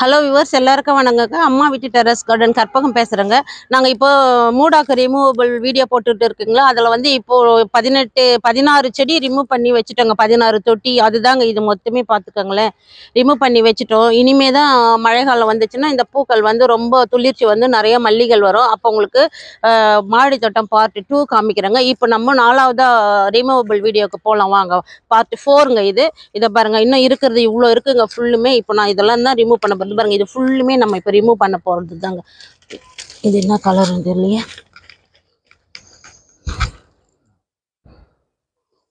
Hello viewers எல்லாருக்கும் வணங்கங்க அம்மா வீட்டு டெரஸ் கார்டன் கற்பகம் பேசுகிறேங்க நாங்கள் இப்போ மூடாக்கு ரிமூவபிள் வீடியோ போட்டுட்டு இருக்குங்களா? அதில் வந்து இப்போது பதினெட்டு பதினாறு செடி ரிமூவ் பண்ணி வச்சுட்டோங்க. பதினாறு தொட்டி அதுதாங்க இது மொத்தமே பார்த்துக்கோங்களேன் ரிமூவ் பண்ணி வச்சுட்டோம். இனிமே தான் மழை காலம் வந்துச்சுன்னா இந்த பூக்கள் வந்து ரொம்ப துளிர்ச்சி வந்து நிறைய மல்லிகள் வரும். அப்போ உங்களுக்கு மாடி தோட்டம் பார்ட் டூ காமிக்கிறேங்க. இப்போ நம்ம நாலாவதாக ரிமூவபிள் வீடியோக்கு போகலாம் வாங்க பார்ட் ஃபோருங்க இது. இதை பாருங்க. இன்னும் இருக்கிறது இவ்வளோ இருக்குங்க. ஃபுல்லுமே இப்போ நான் இதெல்லாம் தான் ரிமூவ் பண்ண வந்து பாருங்க இது ஃபுல்லுமே நம்ம இப்போ ரிமூவ் பண்ண போகிறது தாங்க இது என்ன கலர் தெரியலையே.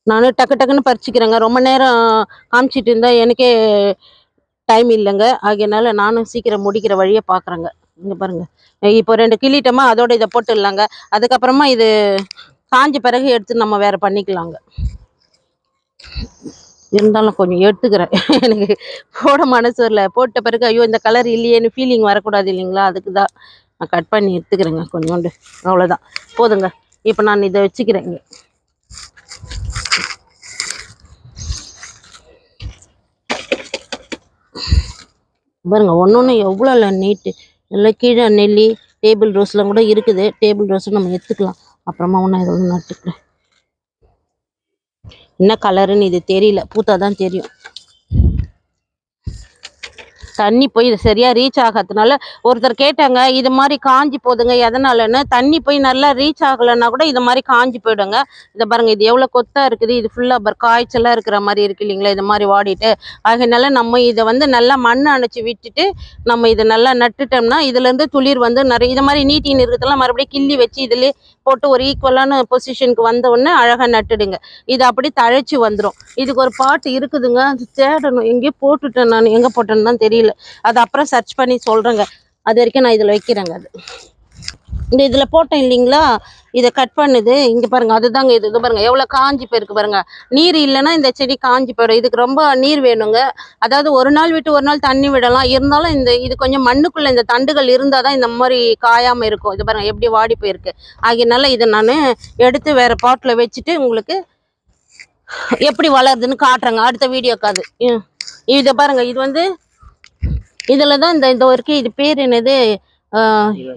நானும் டக்கு டக்குன்னு பறிச்சுக்கிறேங்க. ரொம்ப நேரம் காமிச்சிட்டு இருந்தா எனக்கே டைம் இல்லைங்க. ஆகையனால நானும் சீக்கிரம் முடிக்கிற வழியை பார்க்குறேங்க. இங்கே பாருங்க. இப்போ ரெண்டு கிள்ளிட்டோமா அதோட இதை போட்டுடலாங்க. அதுக்கப்புறமா இது காஞ்ச பிறகு எடுத்து நம்ம வேற பண்ணிக்கலாங்க. இருந்தாலும் கொஞ்சம் எடுத்துக்கிறேன் எனக்கு போட மனசு வரல. போட்ட பிறகு ஐயோ இந்த கலர் இல்லையேன்னு ஃபீலிங் வரக்கூடாது இல்லைங்களா? அதுக்கு தான் நான் கட் பண்ணி எடுத்துக்கிறேங்க கொஞ்சோண்டு. அவ்வளோதான் போதுங்க. இப்போ நான் இதை வச்சுக்கிறேங்க பாருங்க ஒன்று ஒன்று எவ்வளோ இல்லை நீட்டு எல்லாம் கீழே நெல்லி டேபிள் ரோஸ்லாம் கூட இருக்குது. டேபிள் ரோஸும் நம்ம எடுத்துக்கலாம். அப்புறமா ஒன்று இதை ஒன்று நட்டுக்கிறேன். என்ன கலருன்னு இது தெரியல. பூத்தா தான் தெரியும். தண்ணி போய் இது சரியாக ரீச் ஆகாதனால ஒருத்தர் கேட்டாங்க இது மாதிரி காஞ்சி போகுதுங்க எதனாலன்னு? தண்ணி போய் நல்லா ரீச் ஆகலைன்னா கூட இது மாதிரி காஞ்சி போயிடுங்க. இதை பாருங்கள் இது எவ்வளோ கொத்தாக இருக்குது இது ஃபுல்லாக பர் காய்ச்சலாக இருக்கிற மாதிரி இருக்கு இல்லைங்களா இது மாதிரி வாடிட்டு. ஆகையினால நம்ம இதை வந்து நல்லா மண் அணைச்சி விட்டுட்டு நம்ம இதை நல்லா நட்டுட்டோம்னா இதுலேருந்து துளிர் வந்து நிறைய இது மாதிரி நீட்டின்னு இருக்கிறதெல்லாம் மறுபடியும் கிள்ளி வச்சு இதுலேயே போட்டு ஒரு ஈக்குவலான பொசிஷனுக்கு வந்த உடனே அழகாக நட்டுடுங்க. இது அப்படி தழைச்சி வந்துடும் இதுக்கு ஒரு பாட்டு இருக்குதுங்க தேடணும். எங்கேயோ போட்டுட்டேன் நான். எங்கே போட்டேன்னு தான் தெரியல. அது அப்புறம் சர்ச் பண்ணி சொல்கிறேங்க அது வரைக்கும் நான் இதில் வைக்கிறேங்க அது. இந்த இதில் போட்டேன் இல்லைங்களா? இதை கட் பண்ணுது. இங்கே பாருங்க அதுதாங்க இது. இது பாருங்க எவ்வளோ காஞ்சி போயிருக்கு பாருங்க. நீர் இல்லைன்னா இந்த செடி காஞ்சி போயிடும். இதுக்கு ரொம்ப நீர் வேணுங்க. அதாவது ஒரு நாள் விட்டு ஒரு நாள் தண்ணி விடலாம். இருந்தாலும் இந்த இது கொஞ்சம் மண்ணுக்குள்ள இந்த தண்டுகள் இருந்தால் தான் இந்த மாதிரி காயாமல் இருக்கும். இது பாருங்க எப்படி வாடி போயிருக்கு. ஆகியனால இதை நான் எடுத்து வேற பாட்டில் வச்சுட்டு உங்களுக்கு எப்படி வளருதுன்னு காட்டுறேங்க. அடுத்த வீடியோக்கு அது. இதை பாருங்க இது வந்து இதில் தான் இந்த இந்த இருக்கு இது பேர் என்னது?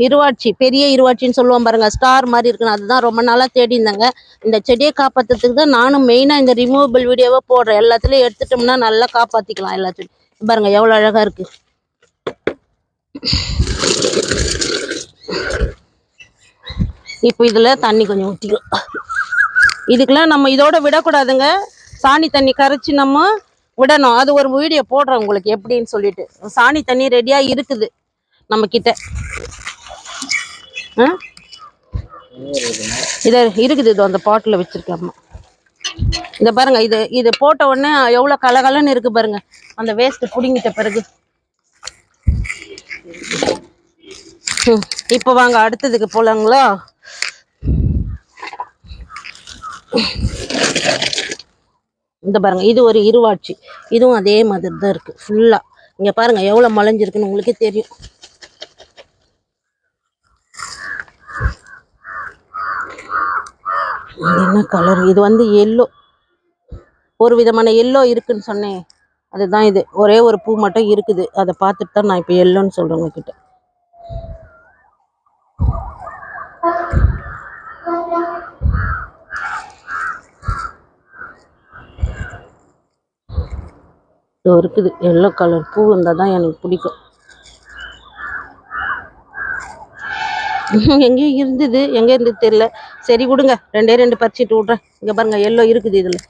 இருவாட்சி பெரிய இருவாட்சின்னு சொல்லுவோம் பாருங்க. ஸ்டார் மாதிரி இருக்குன்னு அதுதான் ரொம்ப நாளாக தேடி இருந்தாங்க இந்த செடியை காப்பாற்றுறதுக்கு தான் நானும் மெயினாக இந்த ரிமூவபிள் வீடியோவை போடுறேன். எல்லாத்துலேயும் எடுத்துட்டோம்னா நல்லா காப்பாற்றிக்கலாம் எல்லா செடி பாருங்க எவ்வளோ அழகாக இருக்கு. இப்போ இதில் தண்ணி கொஞ்சம் ஊற்றிக்கலாம் இதுக்கெல்லாம் நம்ம இதோட விடக்கூடாதுங்க. சாணி தண்ணி கரைச்சி நம்ம விடணும். அது ஒரு வீடியோ போடுறேன் உங்களுக்கு எப்படின்னு சொல்லிட்டு. சாணி தண்ணி ரெடியாக இருக்குது நம்ம கிட்ட ஆ? இதை இருக்குது. இது அந்த பாட்டில் வச்சிருக்கேம்மா இதை பாருங்க. இது இது போட்ட உடனே எவ்வளோ கலகலன்னு இருக்கு பாருங்க. அந்த வேஸ்ட் பிடிங்கிட்ட பிறகு. இப்போ வாங்க. அடுத்ததுக்கு போலாங்களா? இந்த பாருங்க இது ஒரு இருவாட்சி. இதுவும் அதே மாதிரி தான் இருக்கு ஃபுல்லா இங்க பாருங்க எவ்வளவு மலைஞ்சிருக்குன்னு உங்களுக்கே தெரியும். என்ன கலர் இது வந்து எல்லோ ஒரு விதமான எல்லோ இருக்குன்னு சொன்னேன். அதுதான் இது. ஒரே ஒரு பூ மட்டும் இருக்குது. அதை பார்த்துட்டு தான் நான் இப்போ எல்லோன்னு சொல்கிறேன் உங்ககிட்ட. இதோ இருக்குது. எல்லோ கலர் பூ இருந்தால் தான் எனக்கு பிடிக்கும். எங்கேயும் இருந்தது. எங்கே இருந்தது தெரியல. சரி கொடுங்க ரெண்டே ரெண்டு பறிச்சுட்டு விட்றேன். இங்கே பாருங்க எல்லோ இருக்குது இதில்.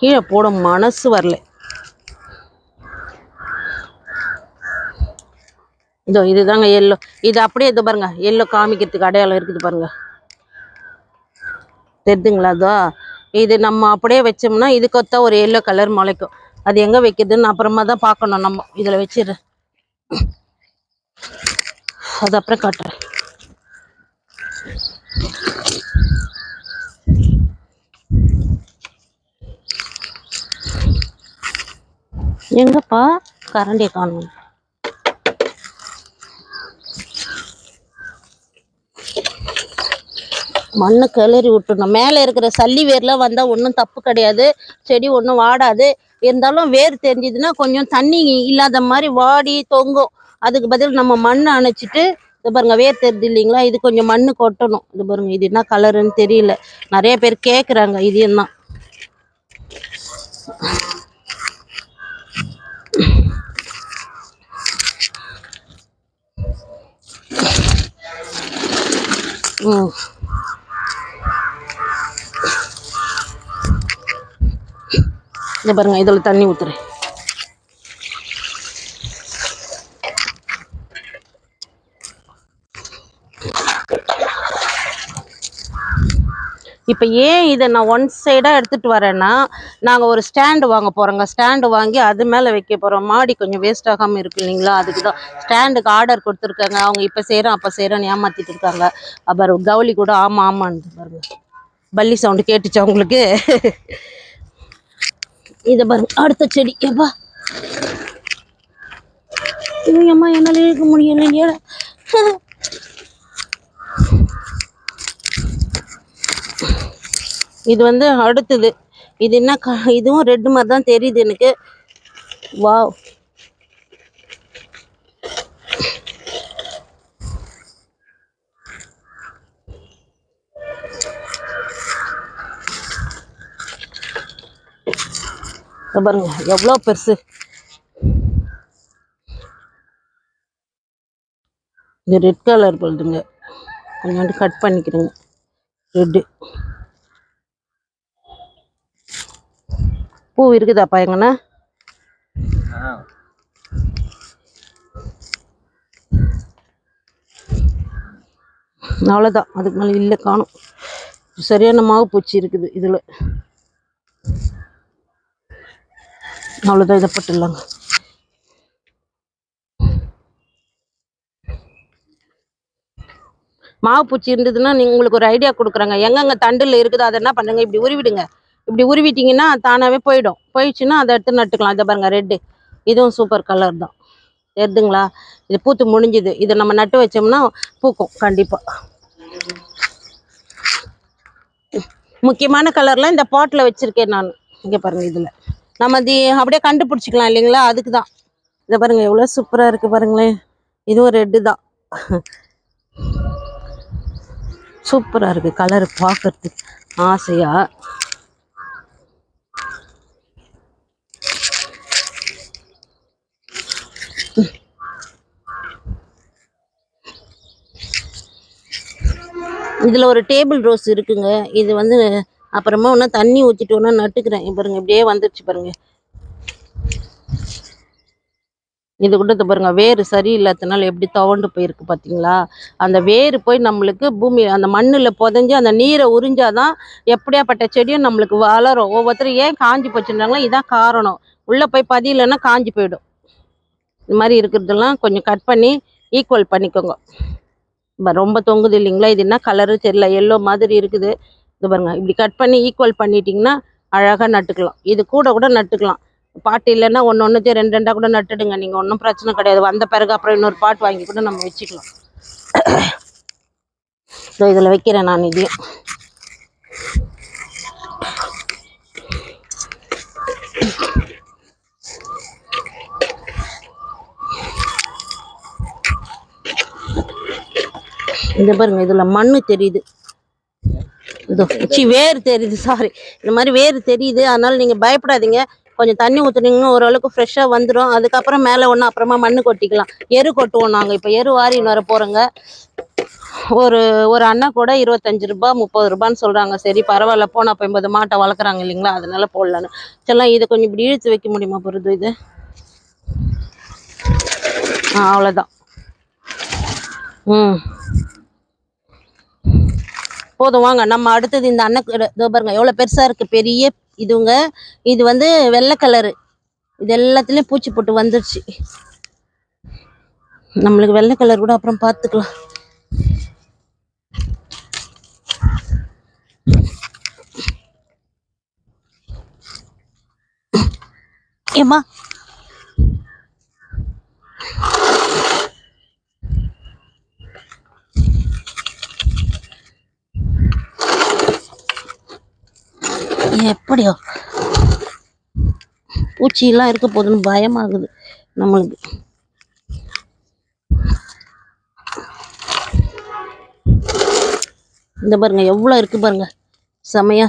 கீழே போட மனசு வரல. இதோ இதுதாங்க எல்லோ. இது அப்படியே இது பாருங்க. எல்லோ காமிக்கிறதுக்கு அடையாளம் இருக்குது பாருங்க. தெரியுதுங்களா அதோ இது நம்ம அப்படியே வச்சோம்னா இதுக்கு ஒத்த ஒரு எல்லோ கலர் முளைக்கும். அது எங்கே வைக்கிதுன்னு அப்புறமா தான் பார்க்கணும் நம்ம. இதில் வச்சிடுறேன் அது அப்புறம் காட்டுறேன். எங்கப்பா? கரண்டியை காணும். மண்ணு கிளறி விட்டுணும் மேலே இருக்கிற சல்லி வேர்லாம் வந்தால் ஒன்றும் தப்பு கிடையாது. செடி ஒன்றும் வாடாது. இருந்தாலும் வேர் தெரிஞ்சதுன்னா கொஞ்சம் தண்ணி இல்லாத மாதிரி வாடி தொங்கும். அதுக்கு பதில் நம்ம மண் அணைச்சிட்டு இது பாருங்க வேர் தெரியுது இல்லைங்களா? இது கொஞ்சம் மண் கொட்டணும். இது பாருங்க இது என்ன கலருன்னு தெரியல. நிறைய பேர் கேட்குறாங்க இது என்ன? ம். இந்த பாருங்க இதில் தண்ணி ஊற்றுறேன் இப்போ ஏன் இதை நான் ஒன் சைடாக எடுத்துகிட்டு வரேன்னா நாங்கள் ஒரு ஸ்டாண்டு வாங்க போகிறோங்க ஸ்டாண்டு வாங்கி அது மேலே வைக்க போகிறோம் மாடி கொஞ்சம் வேஸ்ட் ஆகாமல் இருக்கு இல்லைங்களா? அதுக்கு தான். ஸ்டாண்டுக்கு ஆர்டர் கொடுத்துருக்காங்க. அவங்க இப்போ செய்கிறோம் அப்போ செய்கிறோன்னு ஏமாற்றிட்டு இருக்காங்க. அப்புறம் கவுளி கூட ஆமாம் ஆமான்னு பாருங்க. பள்ளி சவுண்டு கேட்டுச்சு அவங்களுக்கு இதை பாருங்க அடுத்த செடி. எப்பா அம்மா என்னால் இழுக்க முடியலையே இது வந்து அடுத்தது. இது என்ன க இதுவும் ரெட் மாதிரி தான் தெரியுது எனக்கு. வாவ். பாருங்க எவ்வளோ பெருசு. இது ரெட் கலர் போடுதுங்க கொஞ்சோண்டு கட் பண்ணிக்கிறேங்க. ரெட்டு பூ இருக்குதாப்பா எங்கண்ணா? அவ்வளோதான் அதுக்கு மேலே இல்லை காணும். சரியான மாவு பூச்சி இருக்குது இதில். அவ்வளோதான் இதை போட்டுடலாங்க மாவு பூச்சி இருந்ததுன்னா நீங்கள் உங்களுக்கு ஒரு ஐடியா கொடுக்குறாங்க. எங்கெங்க தண்டில் இருக்குதோ அதை என்ன பண்ணுங்க? இப்படி உருவிடுங்க. இப்படி உருவிட்டிங்கன்னா தானாகவே போயிடும். போயிடுச்சுன்னா அதை எடுத்து நட்டுக்கலாம். இதை பாருங்க ரெட்டு இதுவும் சூப்பர் கலர் தான். தெரியுதுங்களா இது பூத்து முடிஞ்சுது. இதை நம்ம நட்டு வச்சோம்னா பூக்கும் கண்டிப்பாக முக்கியமான கலர்லாம் இந்த பாட்டில் வச்சுருக்கேன் நான். இங்கே பாருங்க இதில். நம்ம தி அப்படியே கண்டுபிடிச்சிக்கலாம் இல்லைங்களா? அதுக்கு தான் இதை பாருங்க எவ்வளோ சூப்பராக இருக்குது பாருங்களேன். இதுவும் ரெட்டு தான். சூப்பராக இருக்குது கலர் பார்க்கறதுக்கு ஆசையாக இதில் ஒரு டேபிள் ரோஸ் இருக்குங்க. இது வந்து அப்புறமா ஒன்றா தண்ணி ஊற்றிட்டு ஒன்றா நட்டுக்கிறேன். பாருங்க இப்படியே வந்துருச்சு பாருங்க. இது கூட பாருங்க வேர் சரியில்லாதனால எப்படி துவண்டு போயிருக்கு பார்த்தீங்களா அந்த வேர் போய் நம்மளுக்கு பூமி அந்த மண்ணில் புதைஞ்சு அந்த நீரை உறிஞ்சாதான் எப்படியாப்பட்ட செடியும் நம்மளுக்கு வளரும். ஒவ்வொருத்தரும் ஏன் காஞ்சி போச்சுன்றாங்களோ இதான் காரணம். உள்ளே போய் பதியலைன்னா காஞ்சி போயிடும். இது மாதிரி இருக்கிறதெல்லாம் கொஞ்சம் கட் பண்ணி ஈக்குவல் பண்ணிக்கோங்க. ரொம்ப தொங்குது இல்லைங்களா? இது என்ன கலரு தெரியல. எல்லோ மாதிரி இருக்குது. இது பாருங்க இப்படி கட் பண்ணி ஈக்குவல் பண்ணிட்டீங்கன்னா அழகாக நட்டுக்கலாம். இது கூட கூட நட்டுக்கலாம். பாட்டு இல்லைன்னா ஒன்று ஒன்றுத்தையும் ரெண்டு ரெண்டாக கூட நட்டுடுங்க. நீங்கள் ஒன்றும் பிரச்சனை கிடையாது. வந்த பிறகு அப்புறம் இன்னொரு பாட்டு வாங்கி கூட நம்ம வச்சுக்கலாம். ஸோ இதில் வைக்கிறேன் நான் இதையும் இந்த பாருங்க இதில் மண்ணு தெரியுது. இதோ சி வேர் தெரியுது சாரி இந்த மாதிரி வேர் தெரியுது அதனால நீங்கள் பயப்படாதீங்க. கொஞ்சம் தண்ணி ஊற்றுனீங்கன்னா ஓரளவுக்கு ஃப்ரெஷ்ஷாக வந்துடும் அதுக்கப்புறம் மேலே ஒன்று அப்புறமா மண்ணு கொட்டிக்கலாம். எரு கொட்டுவோம் நாங்கள் இப்போ எரு வாரின்னு வர போகிறோங்க ஒரு ஒரு அண்ணா கூட இருபத்தஞ்சு ரூபாய் முப்பது ரூபான்னு சொல்கிறாங்க சரி பரவாயில்ல போனால் இப்போ எண்பது மாட்டை வளர்க்குறாங்க இல்லைங்களா? அதனால போடலான்னு. செல்லாம் இதை கொஞ்சம் இப்படி இழுத்து வைக்க முடியுமா பொறுத்து இது? ஆ அவ்வளோதான் ம். போதும் வாங்க நம்ம அடுத்தது இந்த அன்ன பாருங்க எவ்வளோ பெருசாக இருக்குது பெரிய இதுங்க. இது வந்து வெள்ளை கலரு இது எல்லாத்துலேயும் பூச்சி போட்டு வந்துருச்சு. நம்மளுக்கு வெள்ளை கலர் கூட அப்புறம் பார்த்துக்கலாம் ஏம்மா எப்படியோ. பூச்சியெல்லாம் இருக்க போகுதுன்னு பயமாகுது நம்மளுக்கு. இந்த பாருங்க எவ்வளோ இருக்கு பாருங்க. செமையா.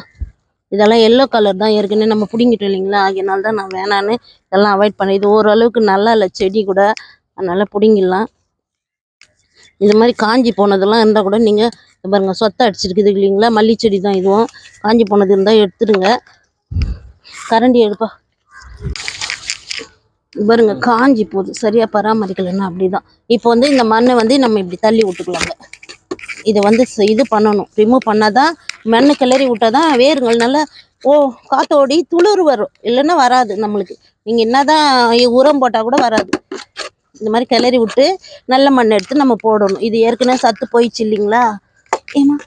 இதெல்லாம் எல்லோ கலர் தான் ஏற்கனவே நம்ம பிடிங்கிட்டோம் இல்லைங்களா? அதனால தான் நான் வேணான்னு இதெல்லாம் அவாய்ட் பண்ணேன். இது ஓரளவுக்கு நல்லா இல்லை செடி கூட. அதனால பிடிங்கிடலாம். இது மாதிரி காஞ்சி போனதெல்லாம் இருந்தால் கூட நீங்கள் பாருங்கள் சொத்தை அடிச்சிருக்குது இல்லைங்களா? மல்லி செடி தான் இதுவும். காஞ்சி போனது இருந்தால் எடுத்துடுங்க கரண்டி எடுப்பா. பாருங்கள் பாருங்க காஞ்சி போகுது. சரியாக பராமரிக்கலைன்னா அப்படி தான் இப்போ வந்து இந்த மண்ணை வந்து நம்ம இப்படி தள்ளி விட்டுக்கலாங்க. இதை வந்து இது பண்ணணும். ரிமூவ் பண்ணால் தான் மண்ணை கிளறி விட்டாதான் வேருங்கள் நல்லா ஓ காற்றோடி துளிர் வரும். இல்லைன்னா வராது நம்மளுக்கு. நீங்கள் என்ன தான் உரம் போட்டால் கூட வராது. இந்த மாதிரி கிளறி விட்டு நல்ல மண் எடுத்து நம்ம போடணும். இது ஏற்கனவே சத்து போயிடுச்சு இல்லைங்களா? ஏமா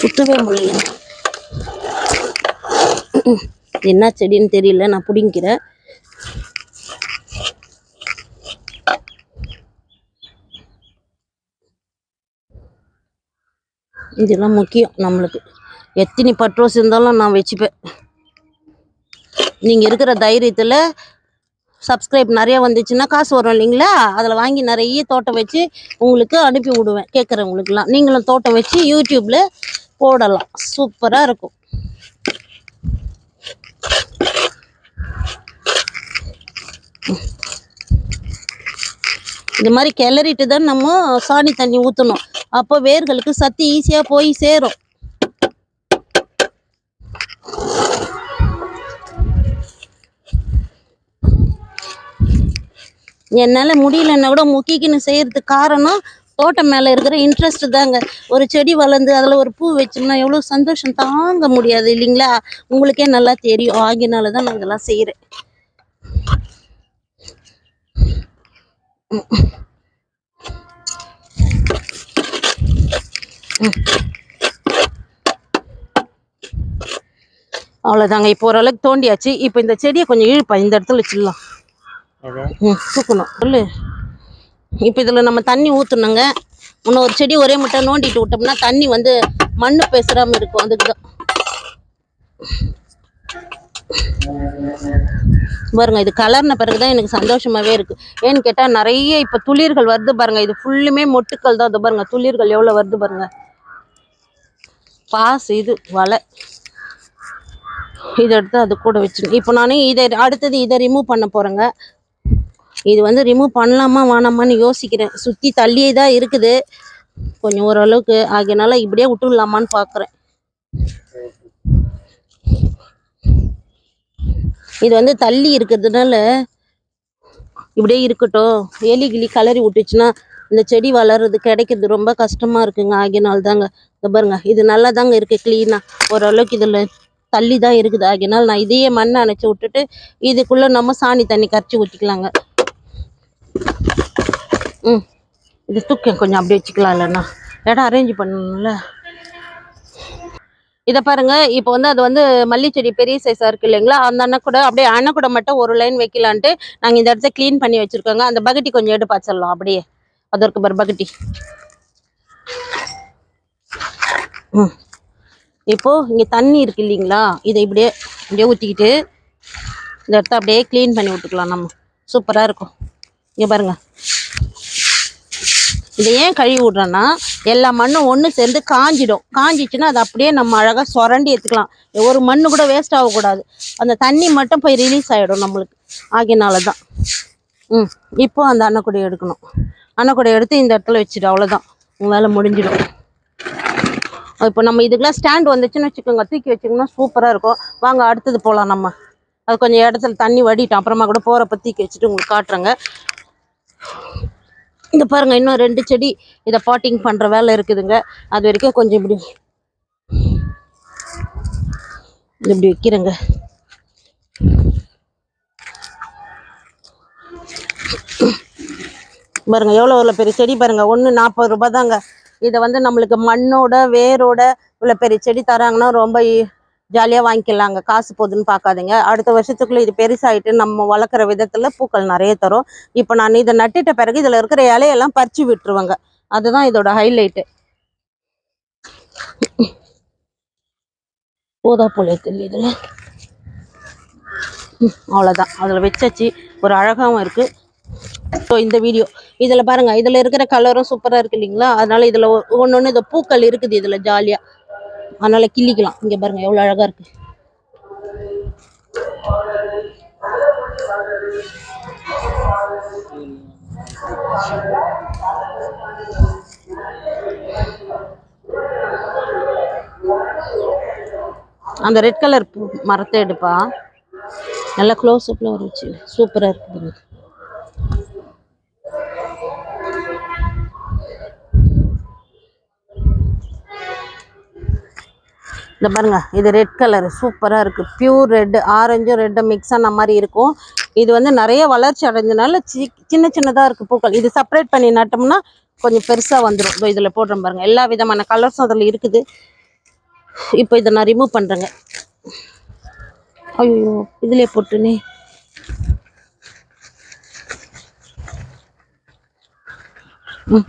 சுத்தவே முடியல. என்ன செடின்னு தெரியல நான் பிடிங்கிறேன் இதெல்லாம் முக்கியம் நம்மளுக்கு. எத்தினி பட்ரோஸ் இருந்தாலும் நான் வச்சுப்பேன். நீங்கள் இருக்கிற தைரியத்தில் சப்ஸ்கிரைப் நிறையா வந்துச்சுன்னா காசு வரும் இல்லைங்களா? அதில் வாங்கி நிறைய தோட்டம் வச்சு உங்களுக்கு அனுப்பி விடுவேன் கேட்குறவங்களுக்குலாம் நீங்களும் தோட்டம் வச்சு யூடியூப்பில் போடலாம். சூப்பராக இருக்கும். இந்த மாதிரி கிளறிட்டு தான் நம்ம சாணி தண்ணி ஊற்றணும் அப்போ வேர்களுக்கு சத்து ஈஸியாக போய் சேரும். என்னால் முடியலன்னா கூட முக்கிக்கின்னு செய்யறதுக்கு காரணம் தோட்டம் மேலே இருக்கிற இன்ட்ரெஸ்ட் தாங்க. ஒரு செடி வளர்ந்து அதில் ஒரு பூ வச்சோம்னா எவ்வளோ சந்தோஷம் தாங்க முடியாது இல்லைங்களா? உங்களுக்கே நல்லா தெரியும். ஆகினால தான் நான் இதெல்லாம் செய்கிறேன் அவ்வளோதாங்க இப்போ ஓரளவுக்கு தோண்டியாச்சு. இப்போ இந்த செடியை கொஞ்சம் இழுப்பா இந்த இடத்துல வச்சிடலாம். தூக்கணும். சொல்லு. இப்போ இதில் நம்ம தண்ணி ஊற்றணுங்க இன்னும் ஒரு செடி ஒரே முட்டை நோண்டிட்டு விட்டோம்னா தண்ணி வந்து மண்ணு பேசுகிறாமல் இருக்கும். அதுக்கு தான் பாருங்க இது கலர்ன பிறகு தான் எனக்கு சந்தோஷமாகவே இருக்குது ஏன்னு கேட்டால் நிறைய இப்போ துளிர்கள் வருது பாருங்க. இது ஃபுல்லுமே மொட்டுக்கள் தான். இது பாருங்க துளிர்கள் எவ்வளோ வருது பாருங்க. பாஸ் இது வலை. இதை எடுத்து அது கூட வச்சு இப்போ நான் இதை அடுத்தது இதை ரிமூவ் பண்ண போகிறேங்க இது வந்து ரிமூவ் பண்ணலாமா வேணாமான்னு யோசிக்கிறேன். சுற்றி தள்ளியே தான் இருக்குது. கொஞ்சம் ஓரளவுக்கு ஆகியனால இப்படியே விட்டுடலாமான்னு பார்க்குறேன் இது வந்து தள்ளி இருக்கிறதுனால இப்படியே இருக்கட்டும். எலி கிளி கலரி விட்டுச்சுன்னா இந்த செடி வளர்றது கிடைக்கிறது ரொம்ப கஷ்டமா இருக்குங்க. ஆகியனால தாங்க. இந்த பாருங்க இது நல்லா தாங்க இருக்கு க்ளீனா ஓரளவுக்கு இதில் தள்ளி தான் இருக்குது. ஆகியனால நான் இதையே மண்ணை அணைச்சி விட்டுட்டு இதுக்குள்ள நம்ம சாணி தண்ணி கரைச்சி ஊற்றிக்கலாங்க ம் இது தூக்க கொஞ்சம் அப்படியே வச்சுக்கலாம் இல்லைண்ணா. இடம் அரேஞ்ச் பண்ணணும்ல. இதை பாருங்க இப்போ வந்து அது வந்து மல்லிச்செடி பெரிய சைஸாக இருக்குது இல்லைங்களா? அந்த அண்ணன் கூட அப்படியே அண்ணன் கூட மட்டும் ஒரு லைன் வைக்கலான்ட்டு நாங்கள் இந்த இடத்த க்ளீன் பண்ணி வச்சுருக்கோங்க. அந்த பக்கெட்டி கொஞ்சம் எடுத்து பாய்ச்சிடலாம் அப்படியே. அதற்கு பாரு பக்கெட்டி ம். இப்போது இங்கே தண்ணி இருக்கு இல்லைங்களா? இதை இப்படியே இப்படியே ஊற்றிக்கிட்டு இந்த இடத்த அப்படியே க்ளீன் பண்ணி விட்டுக்கலாம் நம்ம. சூப்பராக இருக்கும். இங்கே பாருங்க. இதை ஏன் கழுவி விட்றேன்னா எல்லா மண்ணும் ஒன்று சேர்ந்து காஞ்சிடும். காஞ்சிச்சுன்னா அது அப்படியே நம்ம அழகாக சுரண்டி எடுத்துக்கலாம். ஒரு மண்ணு கூட வேஸ்ட் ஆகக்கூடாது. அந்த தண்ணி மட்டும் போய் ரிலீஸ் ஆகிடும் நம்மளுக்கு. ஆகினால தான் ம் இப்போ அந்த அன்னக்குடையை எடுக்கணும். அன்னக்குடையை எடுத்து இந்த இடத்துல வச்சுடும் அவ்வளோதான் உங்கள் வேலை முடிஞ்சிடும். இப்போ நம்ம இதுக்கெல்லாம் ஸ்டாண்ட் வந்துச்சுன்னு வச்சுக்கோங்க. தூக்கி வச்சிங்கன்னா சூப்பராக இருக்கும். வாங்க அடுத்தது போகலாம் நம்ம. அது கொஞ்சம் இடத்துல தண்ணி வடிட்டோம் அப்புறமா கூட போகிறப்ப தூக்கி வச்சுட்டு உங்களுக்கு காட்டுறேங்க. இந்த பாருங்க இன்னும் ரெண்டு செடி இதை பாட்டிங் பண்ற வேலை இருக்குதுங்க. அது வரைக்கும் கொஞ்சம் இப்படி இப்படி வைக்கிறேங்க. பாருங்க எவ்வளோ உள்ள பெரிய செடி பாருங்க. ஒன்று நாற்பது ரூபாய் தாங்க. இதை வந்து நம்மளுக்கு மண்ணோட வேரோட இவ்வளோ பெரிய செடி தராங்கன்னா ரொம்ப ஜாலியாக வாங்கிக்கலாங்க. காசு போகுதுன்னு பார்க்காதீங்க அடுத்த வருஷத்துக்குள்ள இது பெருசாயிட்டு நம்ம வளர்க்குற விதத்தில் பூக்கள் நிறைய தரும். இப்போ நான் இதை நட்டுட்ட பிறகு இதில் இருக்கிற இலையெல்லாம் பறிச்சு விட்டுருவாங்க. அதுதான் இதோட ஹைலைட்டு போதா போல தெரியல இதில்? அவ்வளோதான் அதில் வச்சாச்சு. ஒரு அழகாகவும் இருக்குது ஸோ இந்த வீடியோ இதில் பாருங்கள் இதில் இருக்கிற கலரும் சூப்பராக இருக்கு இல்லைங்களா? அதனால இதில் ஒன்று ஒன்று இந்த பூக்கள் இருக்குது இதில் ஜாலியாக அதனால கிள்ளிக்கலாம். இங்கே பாருங்கள் எவ்வளோ அழகாக இருக்கு. அந்த ரெட் கலர் மரத்தை எடுப்பா. நல்லா க்ளோஸ் அப்பில் ஒரு சூப்பராக இருக்குது இந்த பாருங்கள் இது ரெட் கலர் சூப்பராக இருக்குது பியூர் ரெட்டு ஆரஞ்சும் ரெட்டும் மிக்ஸ் ஆன மாதிரி இருக்கும். இது வந்து நிறைய வளர்ச்சி அடைஞ்சனால சி சின்ன சின்னதாக இருக்குது பூக்கள். இது செப்பரேட் பண்ணி நட்டோம்னா கொஞ்சம் பெருசாக வந்துடும் இதில் போடுறோம் பாருங்கள் எல்லா விதமான கலர்ஸும் அதில் இருக்குது. இப்போ இதை நான் ரிமூவ் பண்ணுறேங்க ஐயோ இதிலே போட்டுனே. ம்.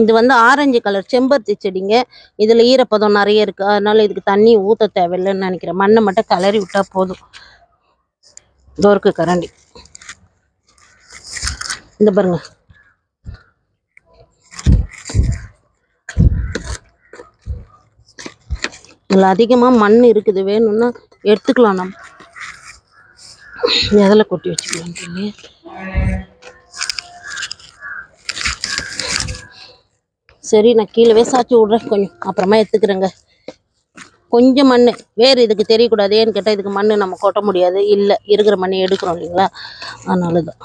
இது வந்து ஆரஞ்சு கலர் செம்பருத்தி செடிங்க. இதில் ஈரப்பதம் நிறைய இருக்குது அதனால இதுக்கு தண்ணி ஊற்ற தேவையில்லைன்னு நினைக்கிறேன். மண்ணை மட்டும் கிளறி விட்டா போதும். இதோ இருக்கு கரண்டி. இந்த பாருங்க. இதில் அதிகமாக மண் இருக்குது. வேணும்னா எடுத்துக்கலாம் நம்ம. எதில் கொட்டி வச்சுக்கலாம் சொல்லி சரி நான் கீழே சாச்சி விட்றேன். கொஞ்சம் அப்புறமா எடுத்துக்கிறேங்க. கொஞ்சம் மண் வேறு இதுக்கு தெரியக்கூடாது ஏன்னு கேட்டால் இதுக்கு மண் நம்ம கொட்ட முடியாது. இல்லை இருக்கிற மண் எடுக்கிறோம் இல்லைங்களா? அதனால தான்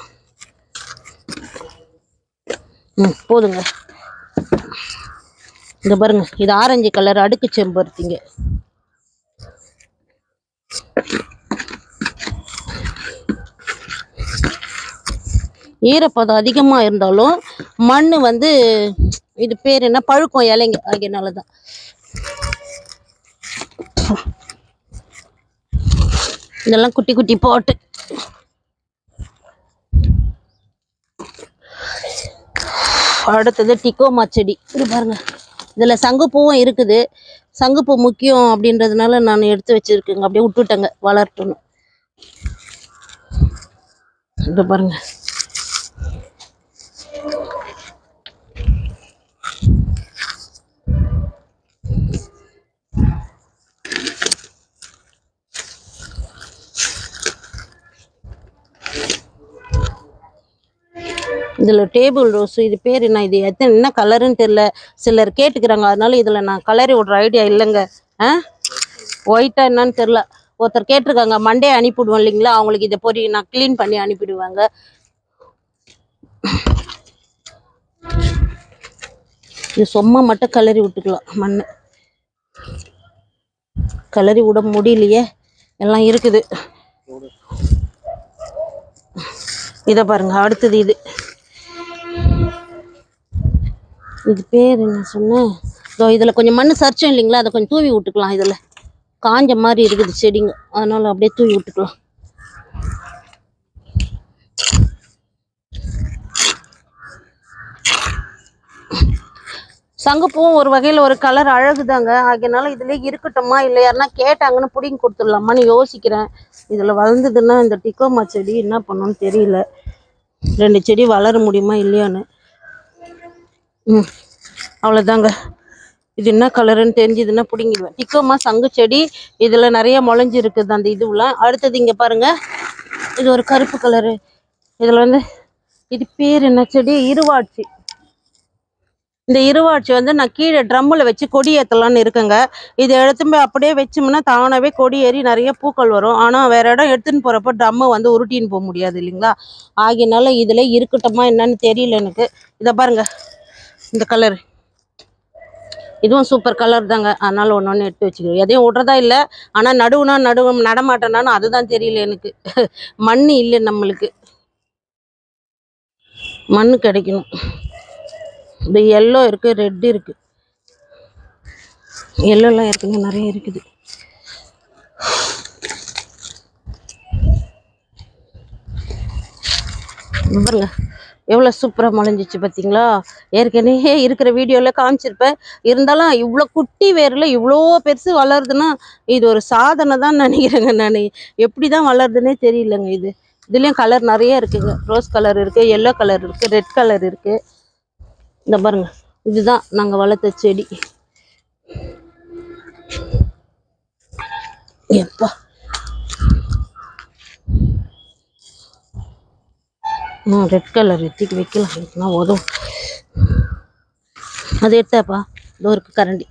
ம் போதுங்க. இந்த பாருங்க இது ஆரஞ்சு கலர் அடுக்கு செம்பருத்திங்க ஈரப்பதம் அதிகமாக இருந்தாலும் மண் வந்து இது பேர் என்ன? பழுக்கம் இலைங்க ஆகியனால தான் இதெல்லாம் குட்டி குட்டி போட்டு. அடுத்தது டிக்கோமா செடி. இது பாருங்க. இதில் சங்குப்பூவும் இருக்குது. சங்குப்பூ முக்கியம் அப்படின்றதுனால நான் எடுத்து வச்சுருக்கேங்க. அப்படியே விட்டுட்டேங்க வளர்த்தணும் இது பாருங்கள் இதில் டேபிள் ரோஸ் இது பேர் என்ன இது? எத்தனை என்ன கலருன்னு தெரில சிலர் கேட்டுக்கிறாங்க. அதனால இதில் நான் கலரி விடுற ஐடியா இல்லைங்க. ஆ? ஒயிட்டா என்னன்னு தெரில ஒருத்தர் கேட்டிருக்காங்க மண்டே அனுப்பிவிடுவோம் இல்லைங்களா? அவங்களுக்கு இதை பொறி நான் க்ளீன் பண்ணி அனுப்பிடுவாங்க இது சும்மா மட்டும் கலரி விட்டுக்கலாம். மண் கலரி விட முடியலையே. எல்லாம் இருக்குது. இதை பாருங்க அடுத்தது இது. இது பேர் என்ன சொன்னேன் இதோ இதில் கொஞ்சம் மண் சரிச்சோம் இல்லைங்களா? அதை கொஞ்சம் தூவி விட்டுக்கலாம் இதில். காஞ்ச மாதிரி இருக்குது செடிங்க. அதனால் அப்படியே தூவி விட்டுக்கலாம். சங்குப்பூவும் ஒரு வகையில் ஒரு கலர் அழகுதாங்க. ஆகியனால இதுலேயே இருக்கட்டுமா இல்லை யாருன்னா கேட்டாங்கன்னு பிடிங்கி கொடுத்துடலாமான்னு யோசிக்கிறேன். இதில் வளர்ந்ததுன்னா இந்த டிக்கோமா செடி என்ன பண்ணணும்னு தெரியல. ரெண்டு செடி வளர முடியுமா இல்லையான்னு. ம். அவ்வளோதாங்க இது என்ன கலருன்னு தெரிஞ்சதுன்னா பிடிங்கிடுவேன். டிக்கோமா சங்கு செடி இதில் நிறைய முளைஞ்சி இருக்குது அந்த இதுவெலாம் அடுத்தது இங்கே பாருங்க. இது ஒரு கருப்பு கலரு. இதில் வந்து இது பேர் என்ன செடி? இருவாட்சி. இந்த இருவாட்சி வந்து நான் கீழே ட்ரம்மில் வச்சு கொடி ஏற்றலான்னு இருக்கேங்க. இதை எடுத்து போய் அப்படியே வச்சோம்னா தானாகவே கொடி ஏறி நிறைய பூக்கள் வரும். ஆனால் வேற இடம் எடுத்துன்னு போகிறப்ப ட்ரம்மை வந்து உருட்டின்னு போக முடியாது இல்லைங்களா? ஆகியனால இதில் இருக்கட்டுமா என்னன்னு தெரியல எனக்கு. இதை பாருங்க. இந்த கலர் இதுவும் சூப்பர் கலர் தாங்க. அதனால ஒன்று ஒன்று எடுத்து வச்சுக்கிறோம். எதையும் விட்றதா இல்லை. ஆனால் நடுவுனா நடுவு நடமாட்டேனான்னு அதுதான் தெரியல எனக்கு. மண் இல்லை நம்மளுக்கு. மண் கிடைக்கணும். இந்த எல்லோ இருக்குது ரெட் இருக்குது எல்லோலாம் இருக்குங்க நிறைய இருக்குது. பாருங்க. எவ்வளோ சூப்பராக முளைஞ்சிச்சு பார்த்தீங்களா ஏற்கனவே இருக்கிற வீடியோவில் காமிச்சிருப்பேன். இருந்தாலும் இவ்வளோ குட்டி வேரில் இவ்வளோ பெருசு வளருதுன்னா இது ஒரு சாதனை தான் நினைக்கிறேங்க நான். எப்படி தான் வளருதுன்னே தெரியலங்க இது. இதுலேயும் கலர் நிறைய இருக்குங்க. ரோஸ் கலர் இருக்குது எல்லோ கலர் இருக்குது ரெட் கலர் இருக்குது இந்த பாருங்க இதுதான் நாங்கள் வளர்த்த செடி. எப்பா நான் ரெட் கலர் எத்திக்கு வைக்கலாம் இதுனா உதவும். அது எடுத்தாப்பா? இதோ இருக்கு கரண்டி.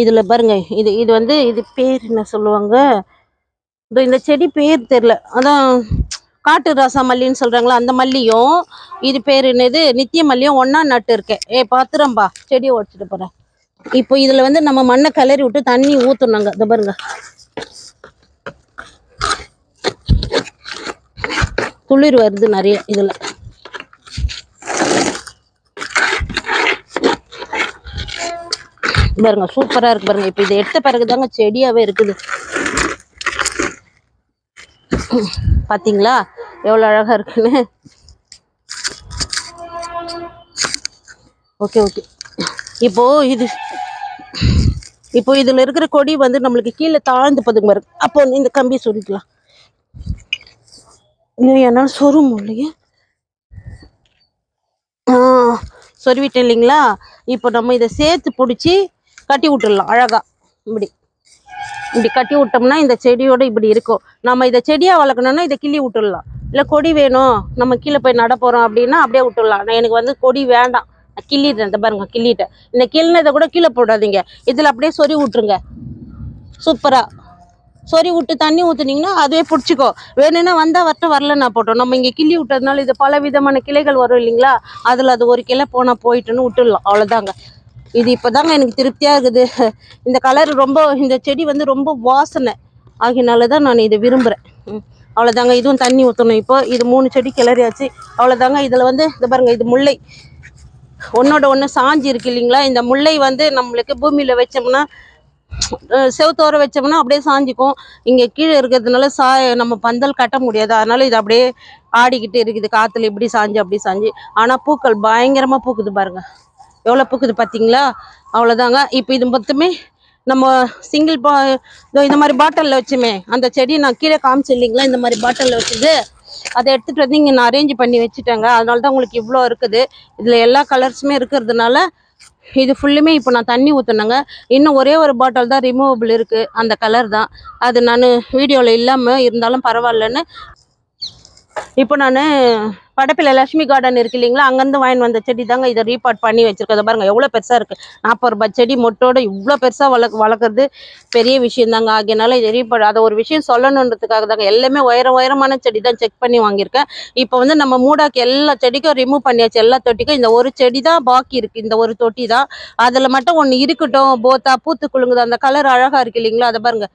இதில் பாருங்க இது இது வந்து இது பேர் என்ன சொல்லுவாங்க? இதோ இந்த செடி பேர் தெரில அதான் காட்டு ராசா மல்லின்னு சொல்கிறாங்களா அந்த மல்லியும் இது பேர் என்னது? நித்திய மல்லியும் ஒன்றா நட்டு இருக்கேன். ஏ பாத்துறம்பா செடியை உடச்சிட்டு போகிறேன் இப்போ இதில் வந்து நம்ம மண்ணை கிளறி விட்டு தண்ணி ஊற்றணுங்க இந்த பாருங்க. குளிர் வருது நிறைய இதில். பாருங்க சூப்பராக இருக்கு பாருங்க. இப்போ இதை எடுத்த பிறகு தாங்க செடியாகவே இருக்குது. பார்த்தீங்களா எவ்வளோ அழகாக இருக்குன்னு. Okay okay. இப்போ இது இப்போ இதில் இருக்கிற கொடி வந்து நம்மளுக்கு கீழே தாழ்ந்து போதுங்க பாருங்க. அப்போ வந்து இந்த கம்பி சொல்லிக்கலாம் இன்னும் என்னால் சொருக முடியலையே சொருவிட்டேன் இல்லைங்களா? இப்போ நம்ம இதை சேர்த்து பிடிச்சி கட்டி விட்டுடலாம் அழகா. இப்படி. இப்படி கட்டி விட்டோம்னா இந்த செடியோட இப்படி இருக்கும். நம்ம இதை செடியா வளர்க்கணும்னா இதை கிள்ளி விட்டுடலாம். இல்லை கொடி வேணும். நம்ம கீழே போய் நட போகிறோம் அப்படின்னா அப்படியே விட்டுடலாம். நான் எனக்கு வந்து கொடி வேண்டாம். நான் கிள்ளிடுறேன். இந்த பாருங்க கிள்ளிட்டேன். இந்த கிள்ளினதை கூட கீழே போடாதீங்க. இதில் அப்படியே சொறி விட்டுருங்க. சூப்பரா. சொறி விட்டு தண்ணி ஊற்றுனீங்கன்னா அதுவே பிடிச்சிக்கோ. வேணும்னா வந்தால் வரட்டும் வரலன்னா போட்டோம். நம்ம இங்கே கிள்ளி விட்டதுனால இது பல விதமான கிளைகள் வரும் இல்லைங்களா? அதில் அது ஒரு கிளை போனால் போயிட்டுன்னு விட்டுடலாம். அவ்வளோதாங்க இது இப்போ தாங்க எனக்கு திருப்தியாக இருக்குது. இந்த கலர் ரொம்ப இந்த செடி வந்து ரொம்ப வாசனை ஆகினால தான் நான் இதை விரும்புகிறேன் அவ்வளோதாங்க இதுவும் தண்ணி ஊற்றணும் இப்போ. இது மூணு செடி கிளறியாச்சு. அவ்வளோதாங்க இதில் வந்து இந்த பாருங்கள் இது முல்லை. ஒன்றோட ஒன்று சாஞ்சி இருக்கு இல்லைங்களா? இந்த முல்லை வந்து நம்மளுக்கு பூமியில் வச்சோம்னா செவத்தோர வச்சோம்னா அப்படியே சாஞ்சிக்கும். இங்கே கீழே இருக்கிறதுனால சா நம்ம பந்தல் கட்ட முடியாது. அதனால இது அப்படியே ஆடிக்கிட்டு இருக்குது. காற்றுல இப்படி சாஞ்சு அப்படி சாஞ்சு. ஆனால் பூக்கள் பயங்கரமாக பூக்குது பாருங்க. எவ்வளோ பூக்குது பார்த்தீங்களா அவ்வளோதாங்க இப்போ இது மொத்தமே நம்ம சிங்கிள் பா இதோ இந்த மாதிரி பாட்டிலில் வச்சுமே. அந்த செடியை நான் கீழே காமிச்சு இல்லைங்களா? இந்த மாதிரி பாட்டிலில் வச்சுது. அதை எடுத்துகிட்டு வந்து இங்கே நான் அரேஞ்ச் பண்ணி வச்சுட்டேங்க. அதனால தான் உங்களுக்கு இவ்வளோ இருக்குது. இதில் எல்லா கலர்ஸுமே இருக்கிறதுனால இது ஃபுல்லுமே இப்போ நான் தண்ணி ஊற்றினேங்க இன்னும் ஒரே ஒரு பாட்டில் தான் ரிமூவபிள் இருக்குது அந்த கலர் தான். அது நான் வீடியோவில் இல்லாமல் இருந்தாலும் பரவாயில்லன்னு இப்போ நான் படப்பில் லட்சுமி கார்டன் இருக்கு இல்லைங்களா? அங்கேருந்து வாங்கி வந்த செடி தாங்க இதை ரீபார்ட் பண்ணி வச்சிருக்கதை பாருங்க. எவ்வளோ பெருசாக இருக்குது நாற்பது ரூபாய் செடி மொட்டோட இவ்வளோ பெருசாக வளர்க்க வளர்க்குறது பெரிய விஷயம் தாங்க ஆகியனால இதை ரீபார்ட் அதை ஒரு விஷயம் சொல்லணுன்றதுக்காக தாங்க. எல்லாமே உயரம் உயரமான செடி தான் செக் பண்ணி வாங்கியிருக்கேன். இப்போ வந்து நம்ம மூடாக்கு எல்லா செடிக்கும் ரிமூவ் பண்ணியாச்சு. எல்லா தொட்டிக்கும் இந்த ஒரு செடி தான் பாக்கி இருக்குது இந்த ஒரு தொட்டி தான் அதில் மட்டும் ஒன்று இருக்கட்டும். போத்தா பூத்து குலுங்குது அந்த கலர் அழகாக இருக்கு இல்லைங்களா? அதை பாருங்க.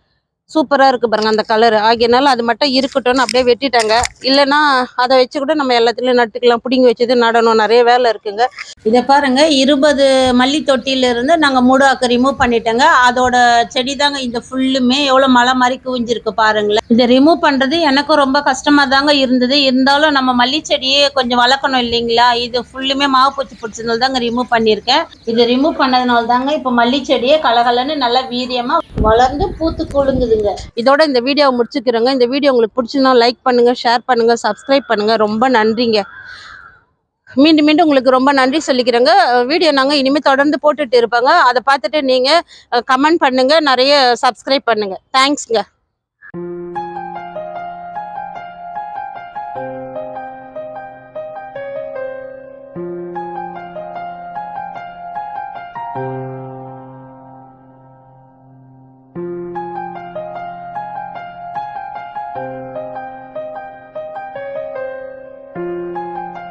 சூப்பராக இருக்குது பாருங்க அந்த கலர் ஆகியனால அது மட்டும் இருக்கட்டும்னு அப்படியே வெட்டிட்டாங்க. இல்லைன்னா அதை வச்சு கூட நம்ம எல்லாத்துலேயும் நட்டுக்கலாம். பிடிங்கி வச்சது நடணும். நிறைய வேலை இருக்குங்க. இதை பாருங்க இருபது மல்லி தொட்டியில இருந்து நாங்கள் மூடாக்க ரிமூவ் பண்ணிட்டோங்க. அதோட செடி தாங்க இந்த ஃபுல்லுமே எவ்வளோ மழை மாதிரி குவிஞ்சிருக்கு பாருங்களேன். இதை ரிமூவ் பண்ணுறது எனக்கும் ரொம்ப கஷ்டமாக தாங்க இருந்தது. இருந்தாலும் நம்ம மல்லி செடியே கொஞ்சம் வளர்க்கணும் இல்லைங்களா? இது ஃபுல்லுமே மாவு பூச்சி பிடிச்சதுனால தாங்க ரிமூவ் பண்ணியிருக்கேன். இதை ரிமூவ் பண்ணதுனால தாங்க இப்போ மல்லி செடியே கலகலன்னு நல்லா வீரியமாக வளர்ந்து பூத்து குலுங்குதுங்க இதோட இந்த வீடியோவை முடிச்சுக்கிறோங்க. இந்த வீடியோ உங்களுக்கு பிடிச்சுன்னா லைக் பண்ணுங்க ஷேர் பண்ணுங்க சப்ஸ்கிரைப் பண்ணுங்க. ரொம்ப நன்றிங்க. மீண்டும் மீண்டும் உங்களுக்கு ரொம்ப நன்றி சொல்லிக்கிறேங்க. வீடியோ நாங்கள் இனிமேல் தொடர்ந்து போட்டுட்டு இருப்பாங்க. அதை பார்த்துட்டு நீங்கள் கமெண்ட் பண்ணுங்க. நிறைய சப்ஸ்கிரைப் பண்ணுங்க. தேங்க்ஸ்ங்க